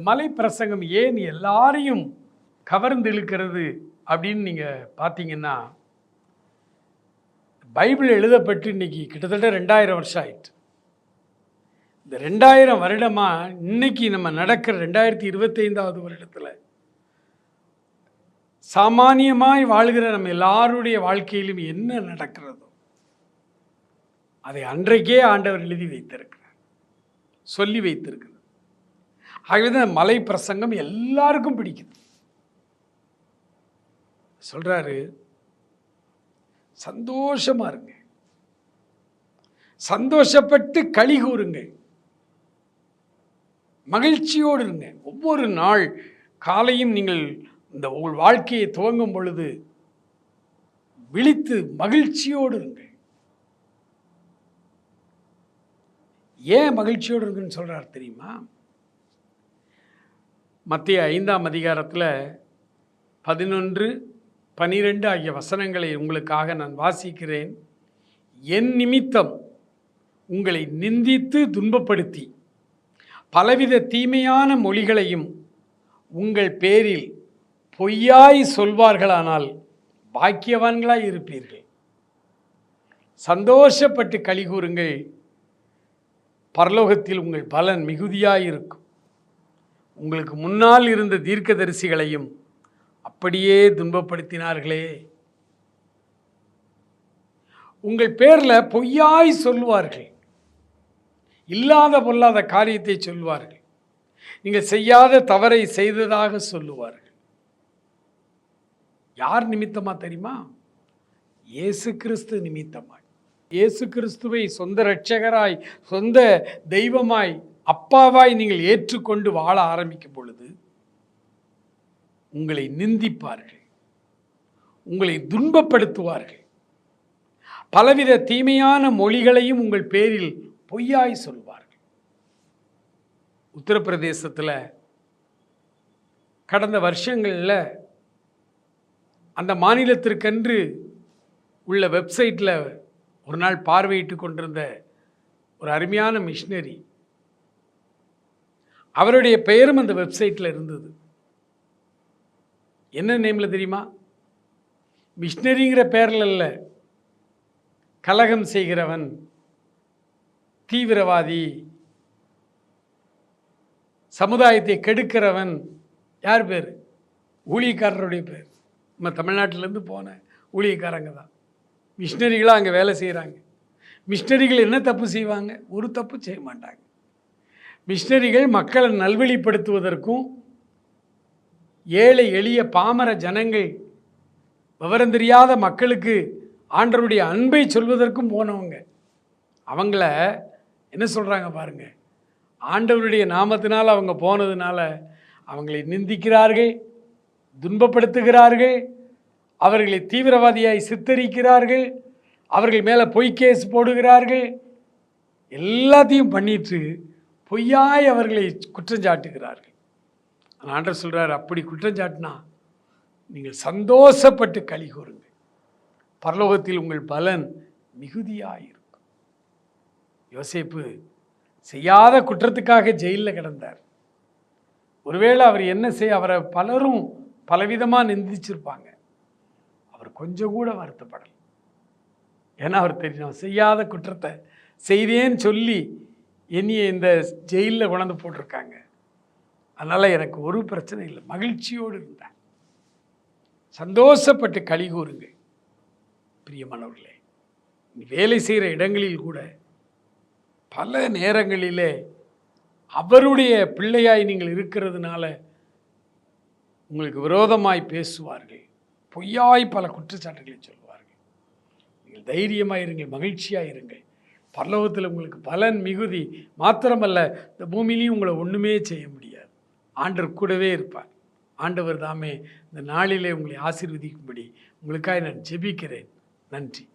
இந்த மலை பிரசங்கம் ஏன் எல்லாரையும் கவர்ந்து இழுக்கிறது அப்படின்னு நீங்கள் பார்த்தீங்கன்னா பைபிள் எழுதப்பட்டு இன்னைக்கு கிட்டத்தட்ட ரெண்டாயிரம் வருஷம் ஆயிட்டு. இந்த ரெண்டாயிரம் வருடமாக இன்னைக்கு நம்ம நடக்கிற ரெண்டாயிரத்தி இருபத்தைந்தாவது வருடத்தில் சாமானியமாய் வாழ்கிற நம்ம எல்லாருடைய வாழ்க்கையிலும் என்ன நடக்கிறதோ அதை அன்றைக்கே ஆண்டவர் எழுதி வைத்திருக்கிறார். சொல்லி வைத்திருக்கிறார். ஆகவே தான் மலை பிரசங்கம் எல்லாருக்கும் பிடிக்குது. சொல்றாரு சந்தோஷமா இருங்க. சந்தோஷப்பட்டு களி கூறுங்க. மகிழ்ச்சியோடு இருங்க. ஒவ்வொரு நாள் காலையும் நீங்கள் இந்த உங்கள் வாழ்க்கையை துவங்கும் பொழுது விழித்து மகிழ்ச்சியோடு இருங்க. ஏன் மகிழ்ச்சியோடு இருக்குன்னு சொல்கிறார் தெரியுமா? மத்திய ஐந்தாம் அதிகாரத்தில் பதினொன்று பனிரெண்டு ஆகிய வசனங்களை உங்களுக்காக நான் வாசிக்கிறேன். என் நிமித்தம் உங்களை நிந்தித்து துன்பப்படுத்தி பலவித தீமையான மொழிகளையும் உங்கள் பேரில் பொய்யாய் சொல்வார்களானால் பாக்கியவான்களாய் இருப்பீர்கள். சந்தோஷப்பட்டு கழி கூறுங்கள். பரலோகத்தில் உங்கள் பலன் மிகுதியாய் இருக்கும். உங்களுக்கு முன்னால் இருந்த தீர்க்கதரிசிகளையும் அப்படியே துன்பப்படுத்தினார்களே. உங்கள் பேரில் பொய்யாய் சொல்லுவார்கள். இல்லாத பொல்லாத காரியத்தை சொல்வார்கள் நீங்கள் செய்யாத தவறை செய்ததாக சொல்லுவார்கள். யார் நிமித்தமா தெரியுமா? இயேசு கிறிஸ்து நிமித்தமாய். இயேசு கிறிஸ்துவை சொந்த இரட்சகராய் சொந்த தெய்வமாய் அப்பாவாய் நீங்கள் ஏற்றுக்கொண்டு வாழ ஆரம்பிக்கும் பொழுது உங்களை நிந்திப்பார்கள். உங்களை துன்பப்படுத்துவார்கள். பலவித தீமையான மொழிகளையும் உங்கள் பேரில் பொய்யாய் சொல்வார்கள். உத்தரப்பிரதேசத்தில் கடந்த வருஷங்களில் அந்த மாநிலத்திற்கென்று உள்ள வெப்சைட்டில் ஒரு நாள் பார்வையிட்டு கொண்டிருந்த ஒரு அருமையான மிஷினரி அவருடைய பெயரும் அந்த வெப்சைட்டில் இருந்தது. என்ன நேமில் தெரியுமா? மிஷினரிங்கிற பேரில் இல்லை. கலகம் செய்கிறவன் தீவிரவாதி சமுதாயத்தை கெடுக்கிறவன். யார் பேர்? ஊழியக்காரருடைய பேர். நம்ம தமிழ்நாட்டிலேருந்து போன ஊழியக்காரங்க தான். மிஷினரிகளாக அங்கே வேலை செய்கிறாங்க மிஷினரிகள் என்ன தப்பு செய்வாங்க? ஒரு தப்பு செய்ய மாட்டாங்க. மிஷினரிகள் மக்களை நல்வழிப்படுத்துவதற்கும் ஏழை எளிய பாமர ஜனங்கள் விவரம் தெரியாத மக்களுக்கு ஆண்டருடைய அன்பை சொல்வதற்கும் போனவங்க. அவங்கள என்ன சொல்கிறாங்க பாருங்கள் ஆண்டவருடைய நாமத்தினால் அவங்க போனதுனால அவங்களை நிந்திக்கிறார்கள் துன்பப்படுத்துகிறார்கள் அவர்களை தீவிரவாதியாய் சித்தரிக்கிறார்கள் அவர்கள் மேலே பொய் கேஸ் போடுகிறார்கள். எல்லாத்தையும் பண்ணிட்டு பொய்யாய் அவர்களை குற்றஞ்சாட்டுகிறார்கள் ஆண்டர் சொல்கிறார் அப்படி குற்றஞ்சாட்டினா நீங்கள் சந்தோஷப்பட்டு களி கூறுங்க பரலோகத்தில் உங்கள் பலன் மிகுதியாயிருக்கும் யோசேப்பு செய்யாத குற்றத்துக்காக ஜெயிலில் கிடந்தார். ஒருவேளை அவர் என்ன செய்ய அவரை பலரும் பலவிதமாக நிந்திச்சிருப்பாங்க. அவர் கொஞ்சம் கூட வருத்தப்படலை. ஏன்னா அவர் தெரியும் செய்யாத குற்றத்தை செய்தேன்னு சொல்லி என்னையை இந்த ஜெயிலில் கொண்டாந்து போட்டிருக்காங்க. அதனால் எனக்கு ஒரு பிரச்சனை இல்லை. மகிழ்ச்சியோடு இருந்தேன். சந்தோஷப்பட்டு களி கூறுங்க. பிரியமானவர்களே நீ வேலை செய்கிற இடங்களில் கூட பல நேரங்களிலே அவருடைய பிள்ளையாய் நீங்கள் இருக்கிறதுனால உங்களுக்கு விரோதமாய் பேசுவார்கள். பொய்யாய் பல குற்றச்சாட்டுகளை சொல்வார்கள். நீங்கள் தைரியமாக இருங்கள் மகிழ்ச்சியாக இருங்கள். பரலோகத்தில் உங்களுக்கு பலன் மிகுதி மாத்திரமல்ல இந்த பூமியிலையும் உங்களை ஒன்றுமே செய்ய முடியாது. ஆண்டவர் கூடவே இருப்பார். ஆண்டவர் தாமே இந்த நாளிலே உங்களை ஆசீர்வதிக்கும்படி உங்களுக்காக நான் ஜெபிக்கிறேன். நன்றி.